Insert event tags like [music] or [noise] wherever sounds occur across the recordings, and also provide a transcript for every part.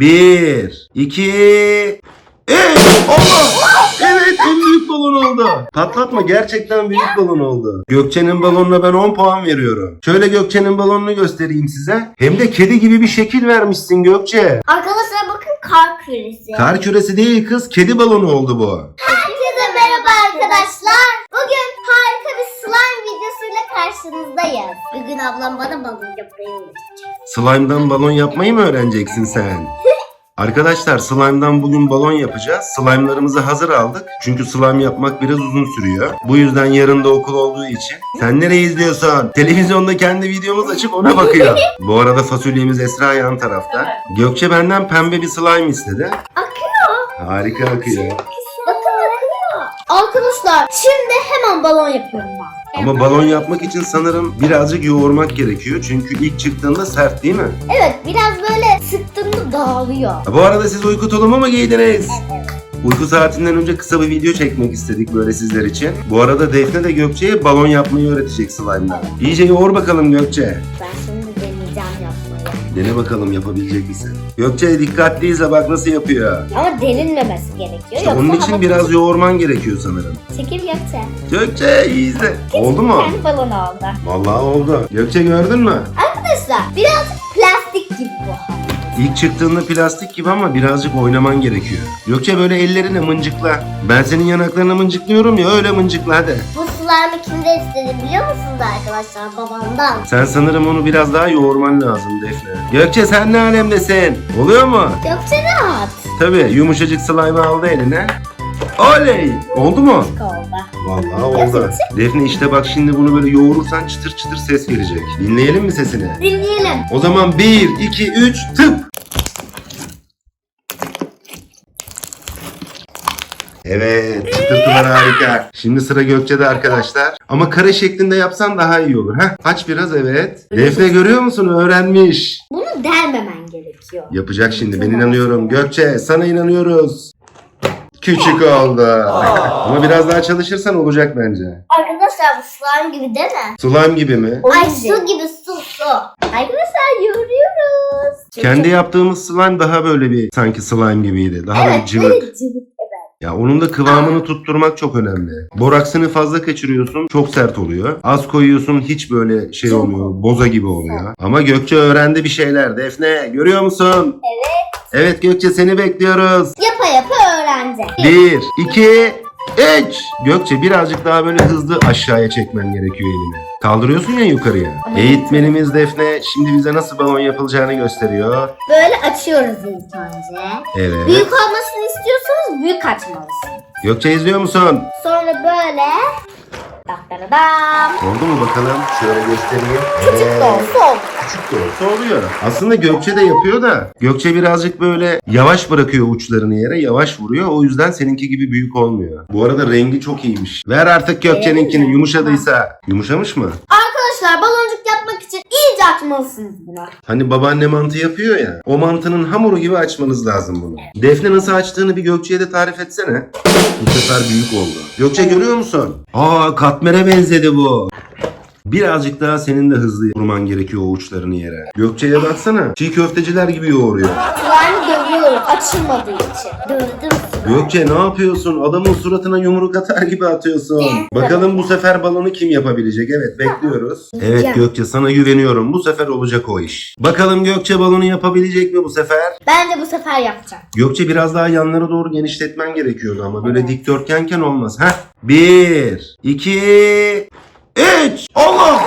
Bir, iki, üç. Allah! Evet en büyük balon oldu. Patlatma gerçekten büyük balon oldu. Gökçe'nin balonuna ben 10 puan veriyorum. Şöyle Gökçe'nin balonunu göstereyim size. Hem de kedi gibi bir şekil vermişsin Gökçe. Arkadaşlar bakın kar küresi. Kar küresi değil kız kedi balonu oldu bu. Herkese merhaba arkadaşlar. Bugün harika bir slime videosuyla karşınızdayız. Bugün ablam bana balon yapmayı öğretecek. Slime'dan balon yapmayı mı öğreneceksin sen? Arkadaşlar slime'dan bugün balon yapacağız. Slime'larımızı hazır aldık. Çünkü slime yapmak biraz uzun sürüyor. Bu yüzden yarın da okul olduğu için. Sen nereyi izliyorsun? Televizyonda kendi videomuz açıp ona bakıyor. [laughs] Bu arada fasulyemiz Esra yan tarafta. Gökçe benden pembe bir slime istedi. Akıyor. Harika akıyor. Arkadaşlar şimdi hemen balon yapıyorum ben. Ama balon yapmak için sanırım birazcık yoğurmak gerekiyor. Çünkü ilk çıktığında sert değil mi? Evet biraz böyle sıktığında dağılıyor. Ha, Bu arada siz uyku tulumu mu giydiniz? Uyku saatinden önce kısa bir video çekmek istedik böyle sizler için. Bu arada Defne de Gökçe'ye balon yapmayı öğretecek slime'dan. İyice yoğur bakalım Gökçe. Ben. Dene bakalım yapabilecek misin? Gökçe dikkatli izle bak nasıl yapıyor. Ama delinmemesi gerekiyor. İşte onun için biraz yoğurman gerekiyor sanırım. Çekil Gökçe. Gökçe iyi izle. Oldu mu? Kendi balonu oldu. Vallahi oldu. Gökçe gördün mü? Arkadaşlar birazcık plastik gibi bu. İlk çıktığında plastik gibi ama birazcık oynaman gerekiyor. Gökçe böyle ellerini mıncıkla. Ben senin yanaklarını mıncıklıyorum ya öyle mıncıkla hadi. Bu slime'ı kimden istedi biliyor musunuz arkadaşlar? Babamdan. Sen sanırım onu biraz daha yoğurman lazım Defne. Gökçe sen ne alemdesin? Oluyor mu? Gökçe rahat. Tabii yumuşacık slime aldı eline. Oley! Oldu mu? Oldu. Vallahi oldu. Defne işte bak şimdi bunu böyle yoğurursan çıtır çıtır ses gelecek. Dinleyelim mi sesini? Dinleyelim. O zaman 1, 2, 3 tıp! Evet, çıtırtılar harika. Şimdi sıra Gökçe'de arkadaşlar. Ama kare şeklinde yapsan daha iyi olur. Heh, aç biraz evet. Defne görüyor musun? Öğrenmiş. Bunu delmemen gerekiyor. Yapacak şimdi ben inanıyorum. Gökçe sana inanıyoruz. Küçük oldu. Ama biraz daha çalışırsan olacak bence. Arkadaşlar bu slime gibi değil mi? Slime gibi mi? Ay su gibi su su. Arkadaşlar yoruyoruz. Kendi yaptığımız slime daha böyle bir sanki slime gibiydi. Daha böyle Evet, cıvık. böyle cıvık. Ya onun da kıvamını tutturmak çok önemli. Boraksını fazla kaçırıyorsun çok sert oluyor. Az koyuyorsun hiç böyle şey Çok olmuyor. Boza gibi oluyor. Ama Gökçe öğrendi bir şeyler. Defne görüyor musun? Evet. Evet Gökçe seni bekliyoruz. Yapa yapa öğrendi. Bir, iki, üç. Gökçe birazcık daha böyle hızlı aşağıya çekmen gerekiyor elini. Kaldırıyorsun ya yukarıya. Ama- Eğitmenimiz Defne şimdi bize nasıl balon yapılacağını gösteriyor. Böyle açıyoruz ilk önce. Evet. Büyük olmasını istiyorsanız büyük açmalısın. Gökçe izliyor musun? Sonra böyle Daktaradam. Oldu mu bakalım? Şöyle göstereyim. Küçük de olsa olur. Küçük de olsa oluyor. Aslında Gökçe de yapıyor da Gökçe birazcık böyle yavaş bırakıyor uçlarını yere yavaş vuruyor. O yüzden seninki gibi büyük olmuyor. Bu arada rengi çok iyiymiş. Ver artık Gökçe'ninkini yumuşadıysa. Yumuşamış mı? Arkadaşlar baloncuk yapmak için iyice açmalısınız bunu. Hani babaanne mantı yapıyor ya. O mantının hamuru gibi açmanız lazım bunu. Defne nasıl açtığını bir Gökçe'ye de tarif etsene. Bu sefer büyük oldu. Gökçe görüyor musun? Aa katmere benzedi bu. Birazcık daha senin de hızlı vurman gerekiyor o uçlarını yere. Gökçe'ye baksana. Çiğ köfteciler gibi yoğuruyor. Slime dövüyorum açılmadığı için. Dövdüm. Gökçe ne yapıyorsun? Adamın suratına yumruk atar gibi atıyorsun. Bakalım bu sefer balonu kim yapabilecek? Evet bekliyoruz. Evet. Gökçe sana güveniyorum. Bu sefer olacak o iş. Bakalım Gökçe balonu yapabilecek mi bu sefer? Ben de bu sefer yapacağım. Gökçe biraz daha yanlara doğru genişletmen gerekiyordu ama böyle dikdörtgenken olmaz. Heh. Bir, iki, üç. Allah!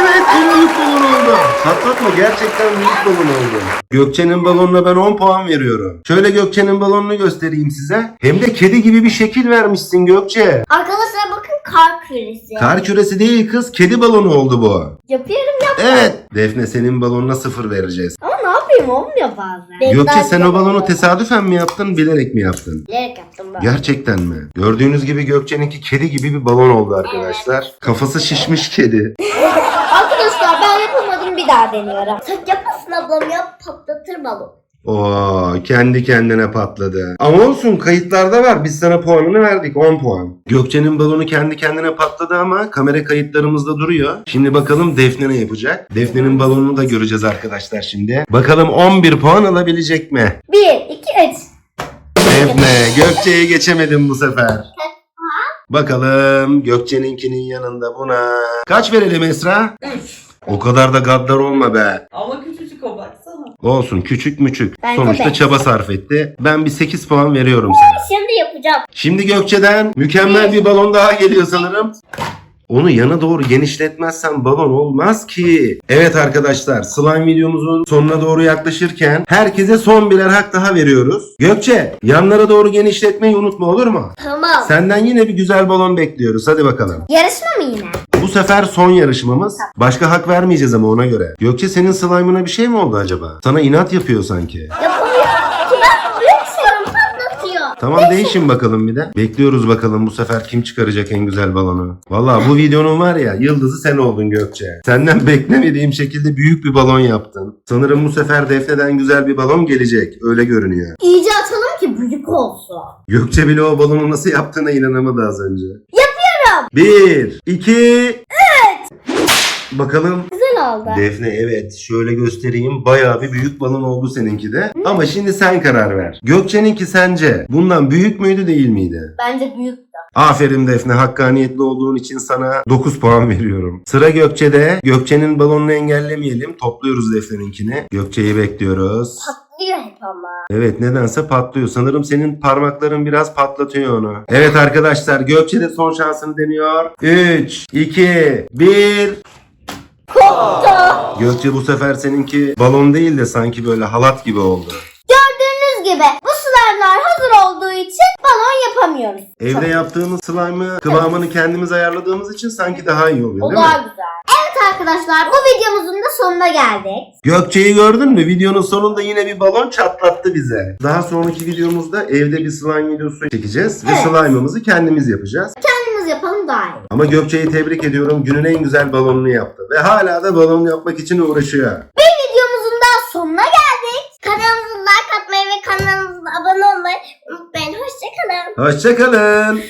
Evet en büyük balon oldu. Patlatma gerçekten büyük balon oldu. Gökçe'nin balonuna ben 10 puan veriyorum. Şöyle Gökçe'nin balonunu göstereyim size. Hem de kedi gibi bir şekil vermişsin Gökçe. Arkadaşlar bakın kar küresi. Kar küresi değil kız kedi balonu oldu bu. Yapıyorum yap. Evet. Defne senin balonuna sıfır vereceğiz. Ama ne yapayım olmuyor bazen. Gökçe sen o balonu tesadüfen mi yaptın bilerek mi yaptın? Bilerek yaptım ben. Gerçekten mi? Gördüğünüz gibi Gökçe'ninki kedi gibi bir balon oldu arkadaşlar. Kafası şişmiş kedi. Arkadaşlar ben yapamadım bir daha deniyorum. Sen yapmasın ablam ya patlatır balon. Oo, kendi kendine patladı. Ama olsun kayıtlarda var. Biz sana puanını verdik 10 puan. Gökçe'nin balonu kendi kendine patladı ama kamera kayıtlarımızda duruyor. Şimdi bakalım Defne ne yapacak? Defne'nin balonunu da göreceğiz arkadaşlar şimdi. Bakalım 11 puan alabilecek mi? 1, 2, 3. Defne Gökçe'yi geçemedim bu sefer. Bakalım Gökçe'ninkinin yanında buna. Kaç verelim Esra? 3. O kadar da gaddar olma be. Ama küçücük o baksana. Olsun küçük müçük. Bence Sonuçta çaba sarf etti. Ben bir 8 puan veriyorum sana. Şimdi yapacağım. Şimdi Gökçe'den mükemmel bir balon daha geliyor sanırım. Onu yana doğru genişletmezsen balon olmaz ki. Evet arkadaşlar slime videomuzun sonuna doğru yaklaşırken herkese son birer hak daha veriyoruz. Gökçe yanlara doğru genişletmeyi unutma olur mu? Tamam. Senden yine bir güzel balon bekliyoruz. Hadi bakalım. Yarışma mı yine? Bu sefer son yarışmamız. Başka hak vermeyeceğiz ama ona göre. Gökçe senin slime'ına bir şey mi oldu acaba? Sana inat yapıyor sanki. Yapamıyor Tamam değişin bakalım bir de. Bekliyoruz bakalım bu sefer kim çıkaracak en güzel balonu. Valla bu videonun var ya yıldızı sen oldun Gökçe. Senden beklemediğim şekilde büyük bir balon yaptın. Sanırım bu sefer Defne'den güzel bir balon gelecek. Öyle görünüyor. İyice atalım ki büyük olsun. Gökçe bile o balonu nasıl yaptığına inanamadı az önce. Yapıyorum. Bir, iki, Bakalım Güzel oldu. Defne evet şöyle göstereyim bayağı bir büyük balon oldu seninki de. Ama şimdi sen karar ver. Gökçe'ninki sence bundan büyük müydü değil miydi? Bence büyük. Aferin Defne hakkaniyetli olduğun için sana 9 puan veriyorum. Sıra Gökçe'de. Gökçe'nin balonunu engellemeyelim. Topluyoruz Defne'ninkini. Gökçe'yi bekliyoruz. Patlıyor hep ama. Evet nedense patlıyor. Sanırım senin parmakların biraz patlatıyor onu. Evet arkadaşlar Gökçe de son şansını deniyor. 3, 2, 1. Koptu. Gökçe bu sefer seninki balon değil de sanki böyle halat gibi oldu. Gördüğünüz gibi bu slime'lar hazır olduğu için balon yapamıyoruz. Evde yaptığımız slime'ı kıvamını kendimiz ayarladığımız için sanki daha iyi oluyor O değil mi? daha güzel. Evet arkadaşlar bu videomuzun da sonuna geldik. Gökçe'yi gördün mü? Videonun sonunda yine bir balon çatlattı bize. Daha sonraki videomuzda evde bir slime videosu çekeceğiz. Ve Evet. slime'ımızı kendimiz yapacağız. İyi. Ama Gökçe'yi tebrik ediyorum. Günün en güzel balonunu yaptı. Ve hala da balon yapmak için uğraşıyor. Bir videomuzun daha sonuna geldik. Kanalımıza like atmayı ve kanalımıza abone olmayı unutmayın. Hoşçakalın. Hoşçakalın.